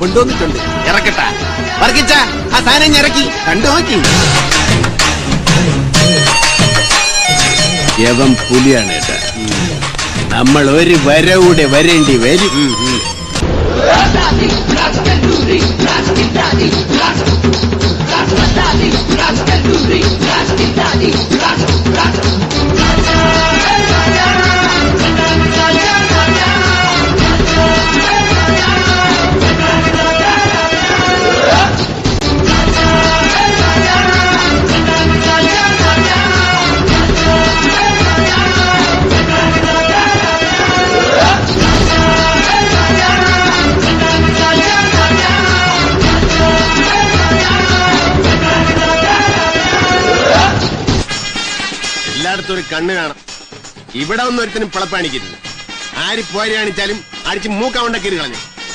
കൊണ്ടുവന്നിട്ടുണ്ട്. ഇറക്കട്ട. വർക്കിച്ച ആ സാധനം ഇറക്കി. കണ്ടു നോക്കി. യവം പുലിയാണ് ഏട്ടാ നമ്മൾ ഒരു വരവൂടെ വരേണ്ടി വരും. എല്ലായിടത്തും ഒരു കണ്ണ് കാണാം. ഇവിടെ ഒന്നും ഒരുത്തിനും പിളപ്പാണിക്കരുത് ആര് പോരാണിച്ചാലും അടിച്ച് മൂക്കാവണ്ടക്കരുത് കളഞ്ഞു.